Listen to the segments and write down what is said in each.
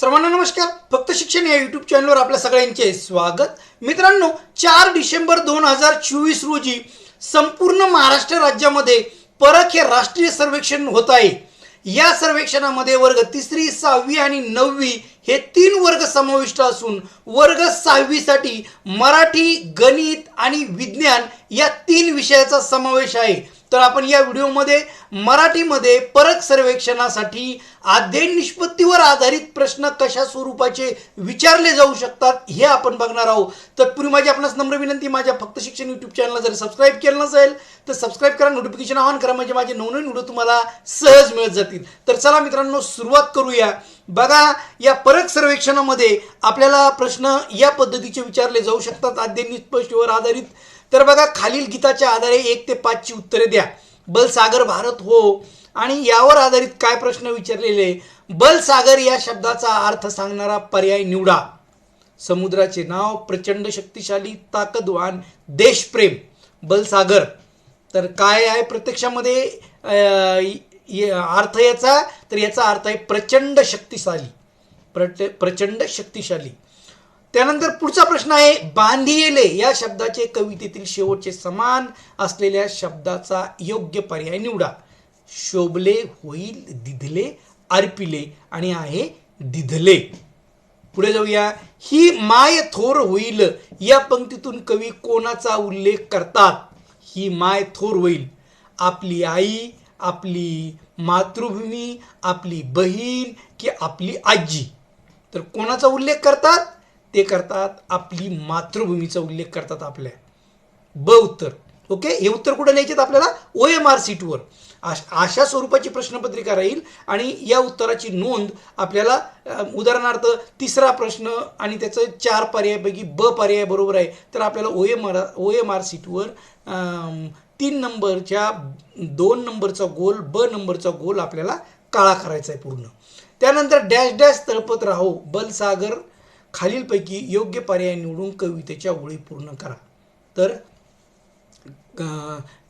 सर्वांना नमस्कार. फक्त शिक्षण या युट्यूब चॅनलवर आपल्या सगळ्यांचे स्वागत. मित्रांनो चार डिसेंबर दोन हजार चोवीस रोजी संपूर्ण महाराष्ट्र राज्यामध्ये परख हे राष्ट्रीय सर्वेक्षण होत आहे. या सर्वेक्षणामध्ये वर्ग तिसरी सहावी आणि नववी हे तीन वर्ग समाविष्ट असून वर्ग सहावीसाठी मराठी गणित आणि विज्ञान या तीन विषयाचा समावेश आहे. तर आपण या व्हिडिओमध्ये मराठीमध्ये परक सर्वेक्षणासाठी अध्ययन निष्पत्तीवर आधारित प्रश्न कशा स्वरूपाचे विचारले जाऊ शकतात हे आपण बघणार आहोत. तत्पूर्वी माझी आपणास नम्र विनंती माझ्या फक्त शिक्षण यूट्यूब चॅनलला जर सबस्क्राईब केलं नसेल तर सबस्क्राईब करा नोटिफिकेशन ऑन करा म्हणजे माझे नवनवीन व्हिडिओ तुम्हाला सहज मिळत जातील. तर चला मित्रांनो सुरुवात करूया. बघा या परक सर्वेक्षणामध्ये आपल्याला प्रश्न या पद्धतीचे विचारले जाऊ शकतात. अध्ययन निष्पत्तीवर आधारित तर बघा खालील गीताच्या आधारे एक ते पाचची उत्तरे द्या. बलसागर भारत हो. आणि यावर आधारित काय प्रश्न विचारलेले? बलसागर या शब्दाचा अर्थ सांगणारा पर्याय निवडा. समुद्राचे नाव प्रचंड शक्तिशाली ताकदवान देशप्रेम. बलसागर. तर काय आहे प्रत्यक्षामध्ये? अर्थ याचा? तर याचा अर्थ आहे प्रचंड शक्तिशाली. प्रचंड शक्तिशाली. त्यानंतर पुढचा प्रश्न आहे बांधियेले या शब्दाचे कवितेतील शेवटचे समान असलेल्या शब्दाचा योग्य पर्याय निवडा. शोभले होईल दिधले अर्पिले आणि आहे दिधले. पुढे जाऊया. ही माय थोर होईल या पंक्तीतून कवी कोणाचा उल्लेख करतात? ही माय थोर होईल. आपली आई आपली मातृभूमी आपली बहीण की आपली आजी. तर कोणाचा उल्लेख करतात? ते करतात आपली मातृभूमीचा उल्लेख करतात आपल्या. ब उत्तर. ओके हे उत्तर कुठे लिहायचे आपल्याला? ओ एम आर सीटवर अशा स्वरूपाची प्रश्नपत्रिका राहील आणि या उत्तराची नोंद आपल्याला उदाहरणार्थ तिसरा प्रश्न आणि त्याचं चार पर्यायापैकी ब पर्याय बरोबर आहे. तर आपल्याला O M R O M R सीटवर तीन नंबरच्या दोन नंबरचा गोल ब नंबरचा गोल आपल्याला काळा करायचा आहे पूर्ण. त्यानंतर डॅश डॅश तळपत राहो बलसागर खालीलपैकी योग्य पर्याय निवडून कवितेच्या ओळी पूर्ण करा. तर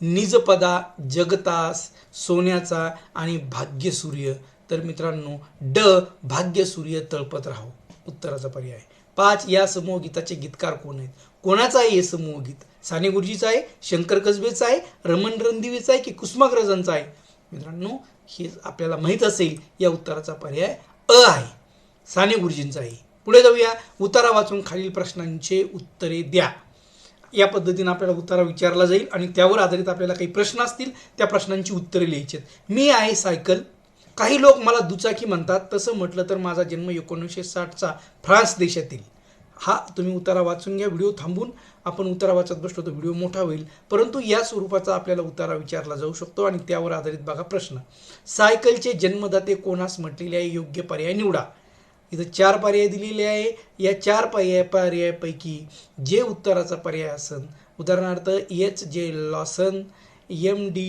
निजपदा जगतास सोन्याचा आणि भाग्यसूर्य. तर मित्रांनो ड भाग्यसूर्य तळपत राहो. उत्तराचा पर्याय. पाच या समूह गीताचे गीतकार कोण आहेत? कोणाचं आहे हे समूह गीत? साने गुरुजीचं आहे शंकर कसबेचं आहे रमण रणदिवेचं आहे की कुसुमाग्रजांचं आहे? मित्रांनो हे आपल्याला माहीत असेल या उत्तराचा पर्याय अ आहे. साने गुरुजींचा आहे. पुढे जाऊया. उतारा वाचून खालील प्रश्नांचे उत्तरे द्या. या पद्धतीनं आपल्याला उतारा विचारला जाईल आणि त्यावर आधारित आपल्याला काही प्रश्न असतील त्या प्रश्नांची उत्तरे लिहायची आहेत. मी आहे सायकल. काही लोक मला दुचाकी म्हणतात. तसं म्हटलं तर माझा जन्म एकोणीसशे साठचा फ्रान्स देशातील. हा तुम्ही उतारा वाचून घ्या. व्हिडिओ थांबून आपण उतारा वाचत बसलो तर व्हिडिओ मोठा होईल. परंतु या स्वरूपाचा आपल्याला उतारा विचारला जाऊ शकतो आणि त्यावर आधारित बघा प्रश्न. सायकलचे जन्मदाते कोणास म्हटलेले आहे? योग्य पर्याय निवडा. इथं चार पर्याय दिलेले आहे. या चार पर्याय पर्यायापैकी जे उत्तराचा पर्याय असन उदाहरणार्थ H J Lawson M D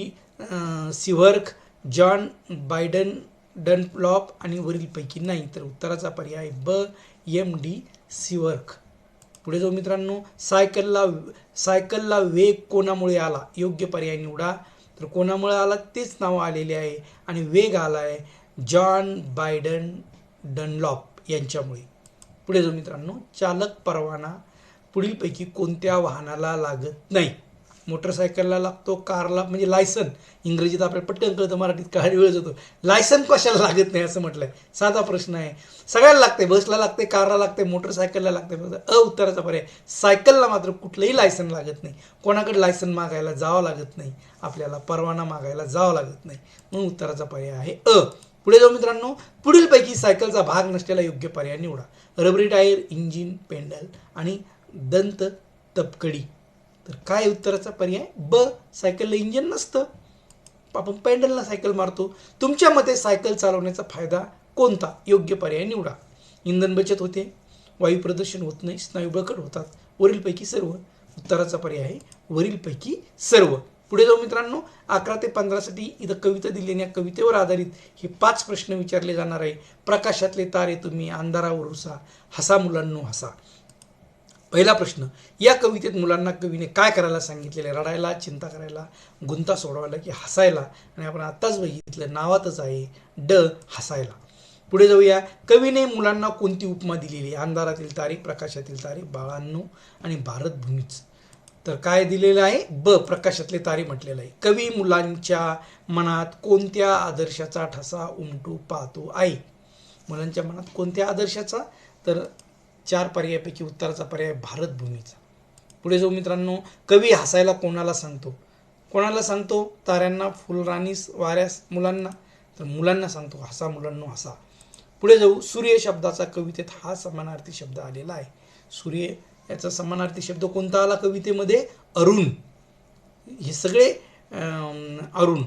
सिव्हर्क John Boyd Dunlop आणि वरीलपैकी नाही. तर उत्तराचा पर्याय ब एम डी सिव्हर्क पुढे जाऊ मित्रांनो सायकलला सायकलला वेग कोणामुळे आला? योग्य पर्याय निवडा. तर कोणामुळे आला? तेच नाव आलेले आहे आणि वेग आला आहे जॉन बायडन डनलॉप यांच्यामुळे. पुढे जाऊ मित्रांनो चालक परवाना पुढीलपैकी कोणत्या वाहनाला लागत नाही? मोटरसायकलला लागतो कारला म्हणजे लायसन. इंग्रजीत आपल्याला पटकन कळतं मराठीत काही वेळ जातो. लायसन कशाला लागत नाही असं म्हटलंय. साधा प्रश्न आहे. सगळ्याला लागते बसला लागते कारला लागते मोटरसायकलला लागते फक्त अ उत्तराचा पर्याय. सायकलला मात्र कुठलंही लायसन लागत नाही. कोणाकडे लायसन मागायला जावं लागत नाही? आपल्याला परवाना मागायला जावं लागत नाही. म्हणून उत्तराचा पर्याय आहे अ. पुढे जाऊ मित्रांनो पुढीलपैकी सायकलचा भाग नसलेला योग्य पर्याय निवडा. रबरी टायर इंजिन पेंडल आणि दंत तपकडी. तर काय उत्तराचा पर्याय? ब सायकलला इंजिन नसतं. आपण पेंडलला सायकल मारतो. तुमच्या मते सायकल चालवण्याचा फायदा कोणता? योग्य पर्याय निवडा. इंधन बचत होते वायू प्रदूषण होत नाही स्नायू बळकट होतात. वरीलपैकी सर्व. उत्तराचा पर्याय आहे वरीलपैकी सर्व. पुढे जाऊ मित्रांनो अकरा ते पंधरासाठी इथं कविता दिली आणि या कवितेवर आधारित हे पाच प्रश्न विचारले जाणार आहे. प्रकाशातले तारे तुम्ही अंधारावर हुसा हसा मुलांनो हसा. पहिला प्रश्न या कवितेत मुलांना कवीने काय करायला सांगितलेलं आहे? रडायला चिंता करायला गुंता सोडवायला की हसायला? आणि आपण आत्ताच बघितलं नावातच आहे ड हसायला. पुढे जाऊया. कवीने मुलांना कोणती उपमा दिलेली आहे? अंधारातील तारीख प्रकाशातील तारीख बाळांनो आणि भारतभूमीच. तर काय दिलेलं आहे? ब प्रकाशातले तारे म्हटलेलं आहे. कवी मुलांच्या मनात कोणत्या आदर्शाचा ठसा उमटू पाहतो आहे मुलांच्या मनात कोणत्या आदर्शाचा? तर चार पर्यायापैकी उत्तराचा पर्याय भारतभूमीचा. पुढे जाऊ मित्रांनो कवी हसायला कोणाला सांगतो? कोणाला सांगतो? ताऱ्यांना फुलराणीस वाऱ्यास मुलांना. तर मुलांना सांगतो हसा मुलांनो हसा. पुढे जाऊ सूर्य शब्दाचा कवितेत हा समानार्थी शब्द आलेला आहे. सूर्य याचा समानार्थी शब्द कोणता आला कवितेमध्ये? अरुण. हे सगळे अरुण.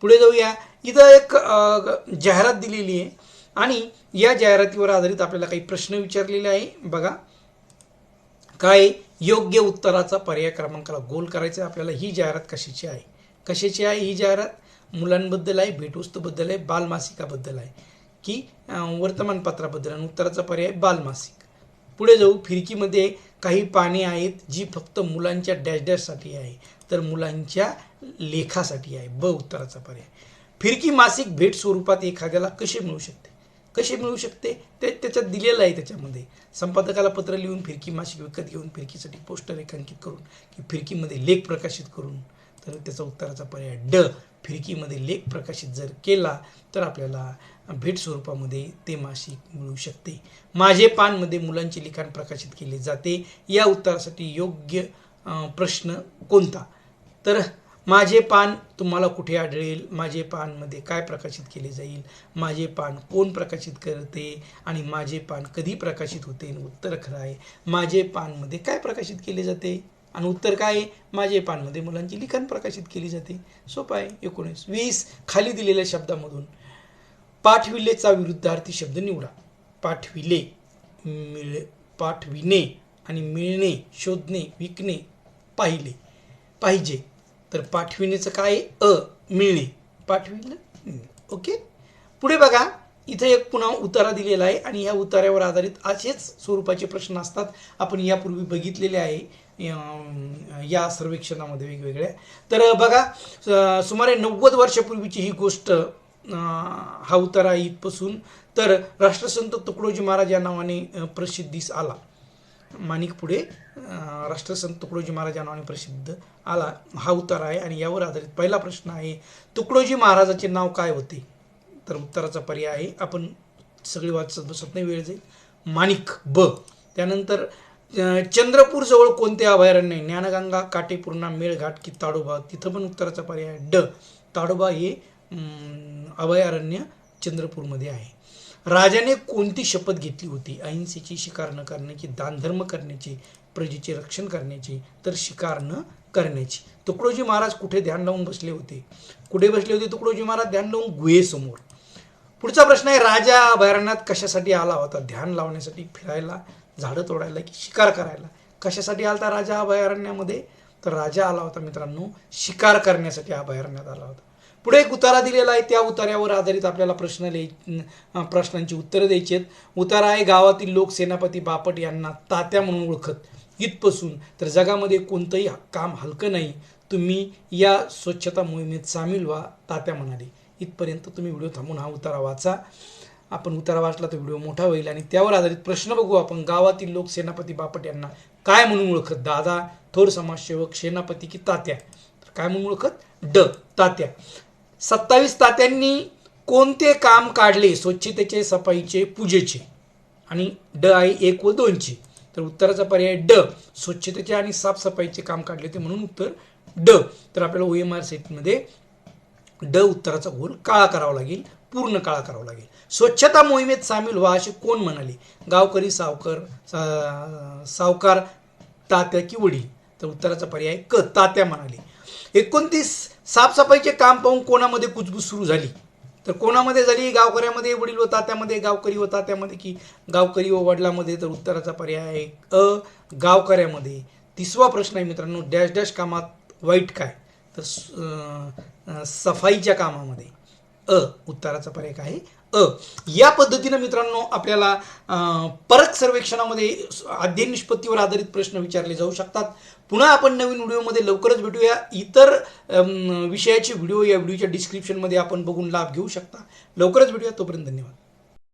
पुढे जाऊया. इथं एक जाहिरात दिलेली आहे. आणि या जाहिरातीवर आधारित आपल्याला काही प्रश्न विचारलेले आहे. बघा. काय? योग्य उत्तराचा पर्याय क्रमांकाला गोल करायचा आपल्याला ही जाहिरात कशाची आहे? कशाची आहे ही जाहिरात? मुलांबद्दल आहे भेटवस्तूबद्दल आहे बालमासिकाबद्दल आहे. की वर्तमानपत्राबद्दल आणि उत्तराचा पर्याय बालमासिक. पुढे जाऊ. फिरकीमध्ये काही पाने आहेत जी फक्त मुलांच्या डॅश डॅशसाठी आहे. तर मुलांच्या लेखासाठी आहे. ब उत्तराचा पर्याय. फिरकी मासिक भेट स्वरूपात एखाद्याला कसे मिळू शकते? कसे मिळू शकते? ते त्याच्यात दिलेलं आहे त्याच्यामध्ये. संपादकाला पत्र लिहून फिरकी मासिक विकत घेऊन फिरकीसाठी पोस्टर रेखांकित करून की फिरकीमध्ये लेख प्रकाशित करून तर त्याचा उत्तराचा पर्याय ड. फिरकीमध्ये लेख प्रकाशित जर केला तर आपल्याला भेट स्वरूपामध्ये ते मासिक मिळू शकते. माझे पानमध्ये मुलांचे लिखाण प्रकाशित केले जाते. या उत्तरासाठी योग्य प्रश्न कोणता? तर माझे पान तुम्हाला कुठे आढळेल? माझे पानमध्ये काय प्रकाशित केले जाईल? माझे पान कोण प्रकाशित करते? आणि माझे पान कधी प्रकाशित होते? आणि उत्तर खरं आहे. माझे पानमध्ये काय प्रकाशित केले जाते? आणि उत्तर काय? आहे माझे पानमध्ये मुलांची लिखाण प्रकाशित केली जाते. सोपं आहे. एकोणीस वीस खाली दिलेल्या शब्दामधून पाठविलेचा विरुद्धार्थी शब्द निवडा. पाठविले मिळ पाठविणे आणि मिळणे शोधणे विकणे पाहिले. पाहिजे. तर पाठविण्याचं काय? अ मिळणे. पाठविलं? ओके? पुढे बघा. इथे एक पुन्हा उतारा दिलेला आहे आणि या उतार्यावर आधारित असेच स्वरूपाचे प्रश्न असतात. आपण यापूर्वी बघितलेले आहे. या सर्वेक्षणामध्ये वेगवेगळ्या तर बघा सुमारे नव्वद वर्षापूर्वीची ही गोष्ट हा उतारा इथपासून. तर राष्ट्रसंत तुकडोजी महाराज या नावाने प्रसिद्धीस आला. माणिक पुढे राष्ट्रसंत तुकडोजी महाराज या नावाने प्रसिद्ध आला. हा उतारा आहे आणि यावर आधारित पहिला प्रश्न आहे तुकडोजी महाराजाचे नाव काय होते? तर उत्तराचा पर्याय आहे. आपण सगळी वाचत बसत नाही वेळ जाईल. माणिक ब. त्यानंतर चंद्रपूर जवळ कोणते अभयारण्य ज्ञानगंगा काटेपूर्णा मेळघाट की ताडोबा? तिथं पण उत्तराचा पर्याय ड. ताडोबा हे अं, अभयारण्य चंद्रपूरमध्ये आहे. राजाने कोणती शपथ घेतली होती? अहिंसेची शिकार न करण्याची दानधर्म करण्याची प्रजेचे रक्षण करण्याची तर शिकार न करण्याची. तुकडोजी महाराज कुठे ध्यान लावून बसले होते? कुठे बसले होते तुकडोजी महाराज? ध्यान लावून गुहेसमोर. पुढचा प्रश्न आहे राजा अभयारण्यात कशासाठी आला होता? ध्यान लावण्यासाठी फिरायला? झाडं तोडायला की शिकार करायला. कशासाठी आला होता राजा अभयारण्यामध्ये? तर राजा आला होता मित्रांनो शिकार करण्यासाठी अभयारण्यात आला होता. पुढे एक उतारा दिलेला आहे त्या उतार्यावर आधारित आपल्याला प्रश्न लिहाय प्रश्नांची उत्तरं द्यायची आहेत. उतारा आहे गावातील लोक सेनापती बापट यांना तात्या म्हणून ओळखत. इथपासून तर जगामध्ये कोणतंही काम हलकं नाही. तुम्ही या स्वच्छता मोहिमेत सामील व्हा तात्या म्हणाले. इथपर्यंत तुम्ही व्हिडिओ थांबून हा उतारा वाचा. आपण उतारा वाचला तर व्हिडिओ मोठा होईल आणि त्यावर आधारित प्रश्न बघू आपण गावातील लोक सेनापती बापट यांना काय म्हणून ओळखत? दादा थोर समाजसेवक सेनापती की तात्या? तर काय म्हणून ओळखत? ड तात्या. सत्तावीस तात्यांनी कोणते काम काढले? स्वच्छतेचे सफाईचे पूजेचे. आणि ड आहे एक व दोनचे. तर उत्तराचा पर्याय ड स्वच्छतेचे आणि साफसफाईचे काम काढले ते म्हणून उत्तर ड. तर आपल्याला ओ एम आर सेटमध्ये ड उत्तराचा गोल काळा करावा लागेल. पूर्ण काळा करावा लागेल. स्वच्छता मोहिमेत सामील व्हा असे कोण म्हणाले? गावकरी सावकर सा- सावकार तात्या की वडील? तर उत्तराचा पर्याय क तात्या म्हणाले. एकोणतीस साफसफाईचे काम पाहून कोणामध्ये कुजबूज सुरू झाली? तर कोणामध्ये झाली? गावकऱ्यामध्ये वडील व तात्यामध्ये गावकरी व तात्यामध्ये की गावकरी व वडिलामध्ये? तर उत्तराचा पर्याय आहे अ गावकऱ्यामध्ये. तिसवा प्रश्न आहे मित्रांनो डॅश डॅश कामात वाईट काय? तर सफाईच्या कामामध्ये. अ उत्तराचा पर्याय काय आहे. अ. या पद्धतीनं मित्रांनो आपल्याला परत सर्वेक्षणामध्ये अध्ययन निष्पत्तीवर आधारित प्रश्न विचारले जाऊ शकतात. पुन्हा आपण नवीन व्हिडिओमध्ये लवकरच भेटूया. इतर विषयाचे व्हिडिओ या व्हिडिओच्या डिस्क्रिप्शनमध्ये आपण बघून लाभ घेऊ शकता. लवकरच भेटूया. तोपर्यंत धन्यवाद.